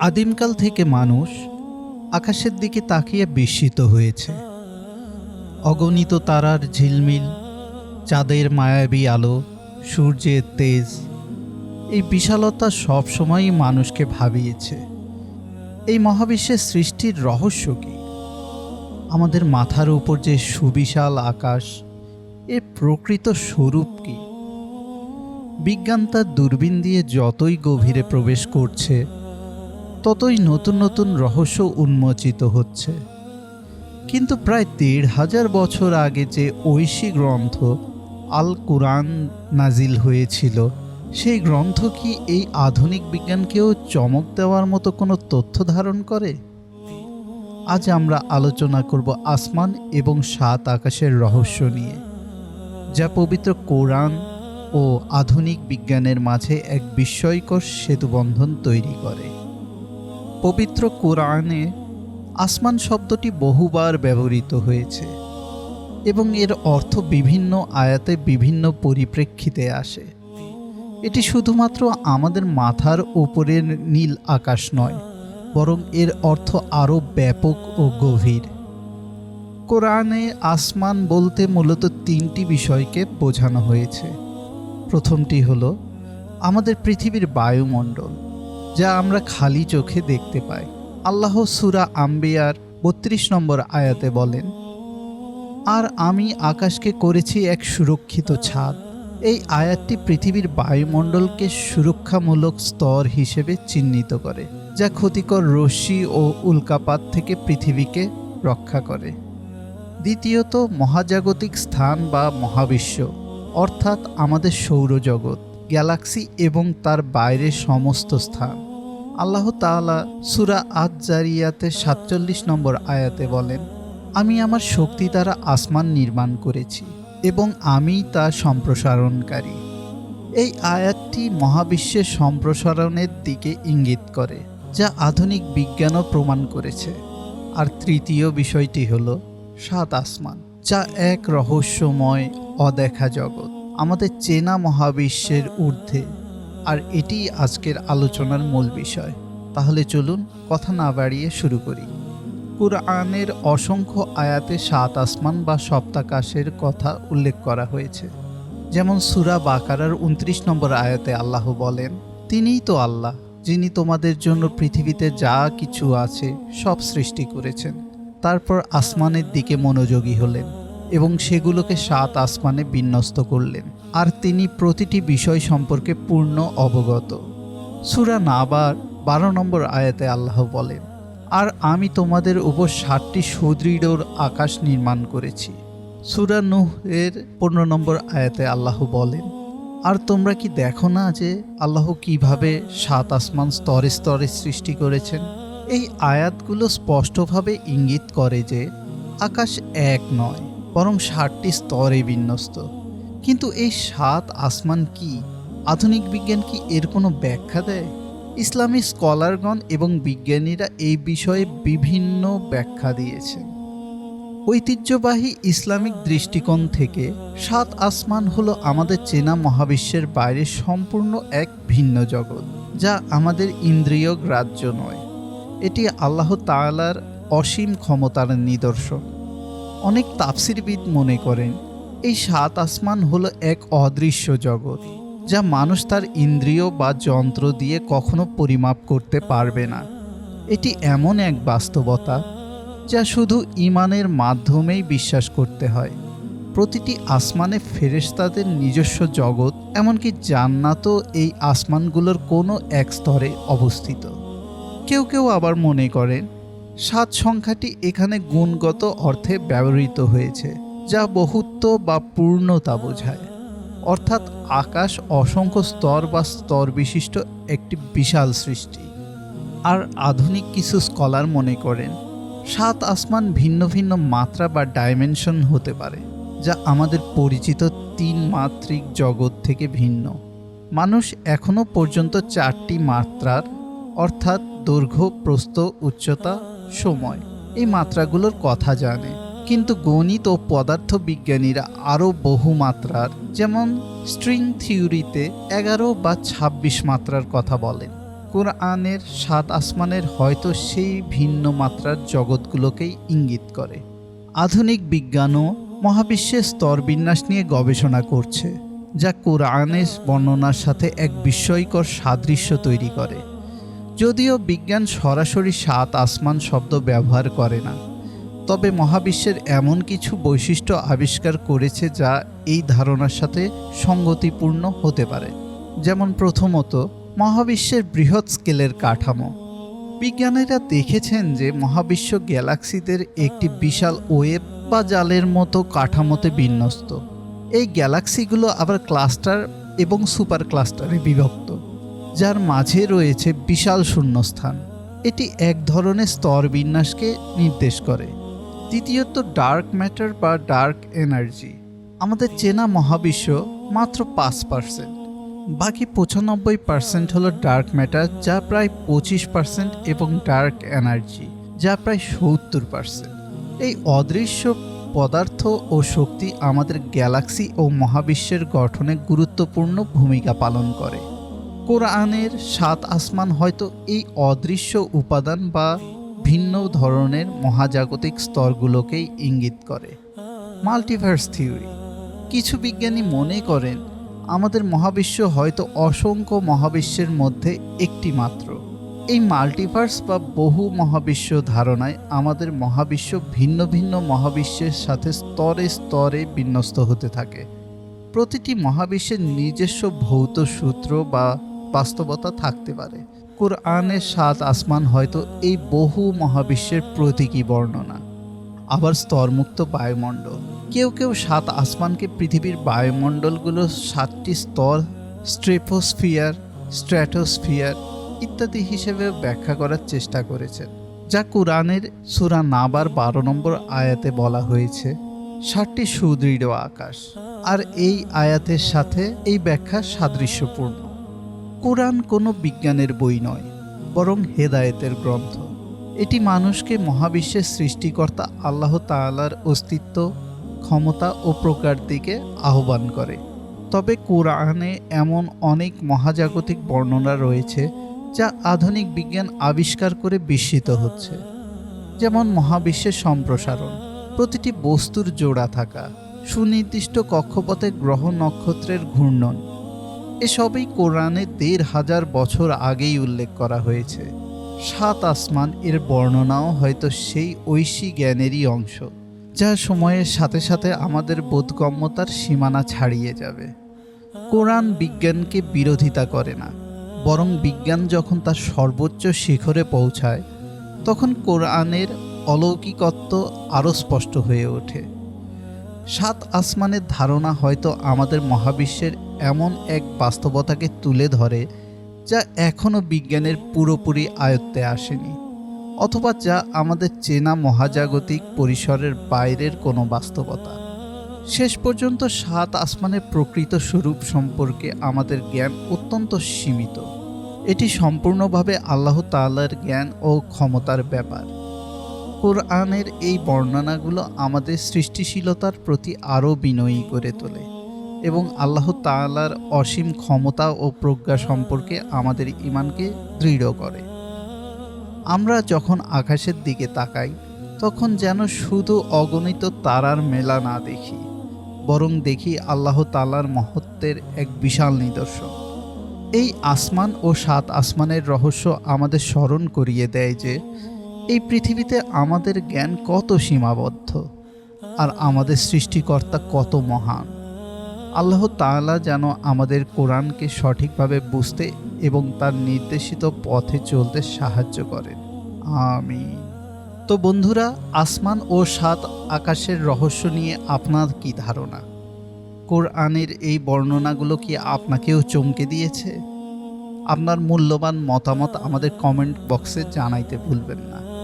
আদিমকাল থেকে মানুষ আকাশের দিকে তাকিয়ে বিস্মিত হয়েছে। অগণিত তারার ঝিলমিল, চাঁদের মায়াবী আলো, সূর্যের তেজ, এই বিশালতা সবসময়ই মানুষকে ভাবিয়েছে। এই মহাবিশ্বের সৃষ্টির রহস্য কী? আমাদের মাথার উপর যে সুবিশাল আকাশ, এর প্রকৃত স্বরূপ কী? বিজ্ঞান তার দূরবীন দিয়ে যতই গভীরে প্রবেশ করছে, ততই নতুন নতুন রহস্য উন্মোচিত হচ্ছে। কিন্তু প্রায় দেড় হাজার বছর আগে যে ঐশী গ্রন্থ আল কুরআন নাজিল হয়েছিল, সেই গ্রন্থ কি এই আধুনিক বিজ্ঞানকেও চমক দেওয়ার মতো কোনো তথ্য ধারণ করে? আজ আমরা আলোচনা করব আসমান এবং সাত আকাশের রহস্য নিয়ে, যা পবিত্র কোরআন ও আধুনিক বিজ্ঞানের মাঝে এক বিস্ময়কর সেতুবন্ধন তৈরি করে। পবিত্র কোরআনে আসমান শব্দটি বহুবার ব্যবহৃত হয়েছে এবং এর অর্থ বিভিন্ন আয়াতে বিভিন্ন পরিপ্রেক্ষিতে আসে। এটি শুধুমাত্র আমাদের মাথার উপরের নীল আকাশ নয়, বরং এর অর্থ আরও ব্যাপক ও গভীর। কোরআনে আসমান বলতে মূলত তিনটি বিষয়কে বোঝানো হয়েছে। প্রথমটি হল আমাদের পৃথিবীর বায়ুমণ্ডল, যা আমরা খালি চোখে দেখতে পাই। আল্লাহ সুরা আম্বিয়ার বত্রিশ নম্বর আয়াতে বলেন, আর আমি আকাশকে করেছি এক সুরক্ষিত ছাদ। এই আয়াতটি পৃথিবীর বায়ুমণ্ডলকে সুরক্ষামূলক স্তর হিসেবে চিহ্নিত করে, যা ক্ষতিকর রশ্মি ও উল্কাপাত থেকে পৃথিবীকে রক্ষা করে। দ্বিতীয়ত, মহাজাগতিক স্থান বা মহাবিশ্ব। অর্থাৎ আমাদের সৌরজগৎ, গ্যালাক্সি এবং তার বাইরের সমস্ত স্থান। আল্লাহ তাআলা সুরা আজ জারিয়াতে সাতচল্লিশ নম্বর আয়াতে বলেন, আমি আমার শক্তি দ্বারা আসমান নির্মাণ করেছি এবং আমি তা সম্প্রসারণকারী। এই আয়াতটি মহাবিশ্বের সম্প্রসারণের দিকে ইঙ্গিত করে, যা আধুনিক বিজ্ঞানও প্রমাণ করেছে। আর তৃতীয় বিষয়টি হল সাত আসমান, যা এক রহস্যময় অদেখা জগৎ। আমাদের চেনা মহাবিশ্বের ঊর্ধ্বে। আর এটি আজকের আলোচনার মূল বিষয়। তাহলে চলুন কথা না বাড়িয়ে শুরু করি। কুরআনের অসংখ্য আয়াতে সাত আসমান বা সপ্তাকাশের কথা উল্লেখ করা হয়েছে। যেমন সুরা বাকারার উনত্রিশ নম্বর আয়াতে আল্লাহ বলেন, তিনিই তো আল্লাহ, যিনি তোমাদের জন্য পৃথিবীতে যা কিছু আছে সব সৃষ্টি করেছেন। তারপর আসমানের দিকে মনোযোগী হলেন। এবং সেগুলোকে সাত আসমানে বিন্যস্ত করলেন। আর তিনি প্রতিটি বিষয় সম্পর্কে পূর্ণ অবগত। সুরা নাবার বারো নম্বর আয়াতে আল্লাহ বলেন, আর আমি তোমাদের উপর ষাটটি সুদৃঢ় আকাশ নির্মাণ করেছি। সুরা নুহ এর পনেরো নম্বর আয়াতে আল্লাহ বলেন, আর তোমরা কি দেখো না যে আল্লাহ কীভাবে সাত আসমান স্তরে স্তরে সৃষ্টি করেছেন? এই আয়াতগুলো স্পষ্টভাবে ইঙ্গিত করে যে আকাশ এক নয় বরং ষাটটি স্তরে বিন্যস্ত। কিন্তু এই সাত আসমান কি? আধুনিক বিজ্ঞান কি এর কোনো ব্যাখ্যা দেয়? ইসলামী স্কলারগণ এবং বিজ্ঞানীরা এই বিষয়ে বিভিন্ন ব্যাখ্যা দিয়েছেন। ঐতিহ্যবাহী ইসলামিক দৃষ্টিকোণ থেকে সাত আসমান হলো আমাদের চেনা মহাবিশ্বের বাইরে সম্পূর্ণ এক ভিন্ন জগৎ, যা আমাদের ইন্দ্রিয় গ্রাহ্য নয়। এটি আল্লাহ তাআলার অসীম ক্ষমতার নিদর্শন। অনেক তাফসিরবিদ মনে করেন, এই সাত আসমান হলো এক অদৃশ্য জগৎ, যা মানুষ তার ইন্দ্রিয় বা যন্ত্র দিয়ে কখনো পরিমাপ করতে পারবে না। এটি এমন এক বাস্তবতা, যা শুধু ইমানের মাধ্যমেই বিশ্বাস করতে হয়। প্রতিটি আসমানে ফেরেশতাদের নিজস্ব জগৎ, এমনকি জান্নাতও এই আসমানগুলোর কোনো এক স্তরে অবস্থিত। কেউ কেউ আবার মনে করেন সাত সংখ্যাটি এখানে গুণগত অর্থে ব্যবহৃত হয়েছে, যা বহুত্ব বা পূর্ণতা বোঝায়। অর্থাৎ আকাশ অসংখ্য স্তর বা স্তর বিশিষ্ট একটি বিশাল সৃষ্টি। আর আধুনিক কিছু স্কলার মনে করেন, সাত আসমান ভিন্ন ভিন্ন মাত্রা বা ডাইমেনশন হতে পারে, যা আমাদের পরিচিত তিন মাত্রিক জগৎ থেকে ভিন্ন। মানুষ এখনও পর্যন্ত চারটি মাত্রার, অর্থাৎ দৈর্ঘ্য, প্রস্থ, উচ্চতা সময়। এই মাত্রাগুলোর কথা জানে। কিন্তু গণিত ও পদার্থ বিজ্ঞানীরা আরও বহু মাত্রার, যেমন স্ট্রিং থিওরিতে এগারো বা ২৬ মাত্রার কথা বলেন। কোরআনের সাত আসমানের হয়তো সেই ভিন্ন মাত্রার জগৎগুলোকেই ইঙ্গিত করে। আধুনিক বিজ্ঞানও মহাবিশ্বের স্তরবিন্যাস নিয়ে গবেষণা করছে, যা কোরআনের বর্ণনার সাথে এক বিস্ময়কর সাদৃশ্য তৈরি করে। যদিও বিজ্ঞান সরাসরি সাত আসমান শব্দ ব্যবহার করে না, তবে মহাবিশ্বের এমন কিছু বৈশিষ্ট্য আবিষ্কার করেছে যা এই ধারণার সাথে সঙ্গতিপূর্ণ হতে পারে। যেমন প্রথমত, মহাবিশ্বের বৃহৎ স্কেলের কাঠামো। বিজ্ঞানীরা দেখেছেন যে মহাবিশ্ব গ্যালাক্সিদের একটি বিশাল ওয়েব বা জালের মতো কাঠামোতে বিন্যস্ত। এই গ্যালাক্সিগুলো আবার ক্লাস্টার এবং সুপার ক্লাস্টারে বিভক্ত। যার মাঝে রয়েছে বিশাল শূন্যস্থান। এটি এক ধরনের স্তর বিন্যাসকে নির্দেশ করে। দ্বিতীয়ত ডার্ক ম্যাটার বা ডার্ক এনার্জি আমাদের চেনা মহাবিশ্ব মাত্র পাঁচ পার্সেন্ট বাকি পঁচানব্বই পার্সেন্ট হলো ডার্ক ম্যাটার যা প্রায় পঁচিশ পার্সেন্ট এবং ডার্ক এনার্জি যা প্রায় সত্তর পার্সেন্ট এই অদৃশ্য পদার্থ ও শক্তি আমাদের গ্যালাক্সি ও মহাবিশ্বের গঠনে গুরুত্বপূর্ণ ভূমিকা পালন করে। কোরআনের সাত আসমান হয়তো এই অদৃশ্য উপাদান বা ভিন্ন ধরনের মহাজাগতিক স্তরগুলোকেই ইঙ্গিত করে। Multiverse theory. কিছু বিজ্ঞানী মনে করেন, আমাদের মহাবিশ্ব হয়তো অসংখ্য মহাবিশ্বের মধ্যে একটি মাত্র। এই মাল্টিভার্স বা বহু মহাবিশ্ব ধারণায় আমাদের মহাবিশ্ব ভিন্ন ভিন্ন মহাবিশ্বের সাথে স্তরে স্তরে বিন্যস্ত হতে থাকে। প্রতিটি মহাবিশ্বের নিজস্ব ভৌত সূত্র বা বাস্তবতা থাকতে পারে। কোরআনের সাত আসমান হয়তো এই বহু মহাবিশ্বের প্রতীকী বর্ণনা। আবার স্তরমুক্ত বায়ুমণ্ডল। কেউ কেউ সাত আসমানকে পৃথিবীর বায়ুমণ্ডলগুলোর সাতটি স্তর, স্ট্রেপোস্ফিয়ার, স্ট্র্যাটোস্ফিয়ার ইত্যাদি হিসেবে ব্যাখ্যা করার চেষ্টা করেছেন, যা কোরআনের সুরা নাবার বারো নম্বর আয়াতে বলা হয়েছে ষাটটি সুদৃঢ় আকাশ। আর এই আয়াতের সাথে এই ব্যাখ্যা সাদৃশ্যপূর্ণ। কোরআন কোনো বিজ্ঞানের বই নয়, বরং হেদায়েতের গ্রন্থ। এটি মানুষকে মহাবিশ্বের সৃষ্টিকর্তা আল্লাহ তাআলার অস্তিত্ব, ক্ষমতা ও প্রকার দিকে আহ্বান করে। তবে কোরআনে এমন অনেক মহাজাগতিক বর্ণনা রয়েছে, যা আধুনিক বিজ্ঞান আবিষ্কার করে বিস্মিত হচ্ছে। যেমন মহাবিশ্বের সম্প্রসারণ, প্রতিটি বস্তুর জোড়া থাকা, সুনির্দিষ্ট কক্ষপথে গ্রহ নক্ষত্রের ঘূর্ণন এসবই কোরআনে দেড় হাজার বছর আগেই উল্লেখ করা হয়েছে। সাত আসমান এর বর্ণনাও হয়তো সেই ঐশী জ্ঞানেরই অংশ, যা সময়ের সাথে সাথে আমাদের বোধগম্যতার সীমানা ছাড়িয়ে যাবে। কোরআন বিজ্ঞানকে বিরোধিতা করে না, বরং বিজ্ঞান যখন তার সর্বোচ্চ শিখরে পৌঁছায়, তখন কোরআনের অলৌকিকত্ব আরও স্পষ্ট হয়ে ওঠে। সাত আসমানের ধারণা হয়তো আমাদের মহাবিশ্বের এমন এক বাস্তবতাকে তুলে ধরে যা এখনও বিজ্ঞানের পুরোপুরি আয়ত্তে আসেনি, অথবা যা আমাদের চেনা মহাজাগতিক পরিসরের বাইরের কোনো বাস্তবতা। শেষ পর্যন্ত সাত আসমানের প্রকৃত স্বরূপ সম্পর্কে আমাদের জ্ঞান অত্যন্ত সীমিত। এটি সম্পূর্ণভাবে আল্লাহ তাআলার জ্ঞান ও ক্ষমতার ব্যাপার। কোরআনের এই বর্ণনাগুলো আমাদের সৃষ্টিশীলতার প্রতি আরও বিনয়ী করে তোলে এবং আল্লাহ তালার অসীম ক্ষমতা ও প্রজ্ঞা সম্পর্কে আমাদের ইমানকে দৃঢ় করে। আমরা যখন আকাশের দিকে তাকাই, তখন যেন শুধু অগণিত তারার মেলা না দেখি, বরং দেখি আল্লাহ তালার মহত্বের এক বিশাল নিদর্শন। এই আসমান ও সাত আসমানের রহস্য আমাদের স্মরণ করিয়ে দেয় যে এই পৃথিবীতে আমাদের জ্ঞান কত সীমাবদ্ধ? আর আমাদের সৃষ্টিকর্তা কত মহান? আল্লাহ তাআলা যেন আমাদের কোরআনকে সঠিকভাবে বুঝতে এবং তার নির্দেশিত পথে চলতে সাহায্য করেন। আমি তো বন্ধুরা, আসমান ও সাত আকাশের রহস্য নিয়ে আপনার কি ধারণা? কোরআনের এই বর্ণনাগুলো কি আপনাকেও চমকে দিয়েছে? আপনার মূল্যবান মতামত আমাদের কমেন্ট বক্সে জানাইতে ভুলবেন না।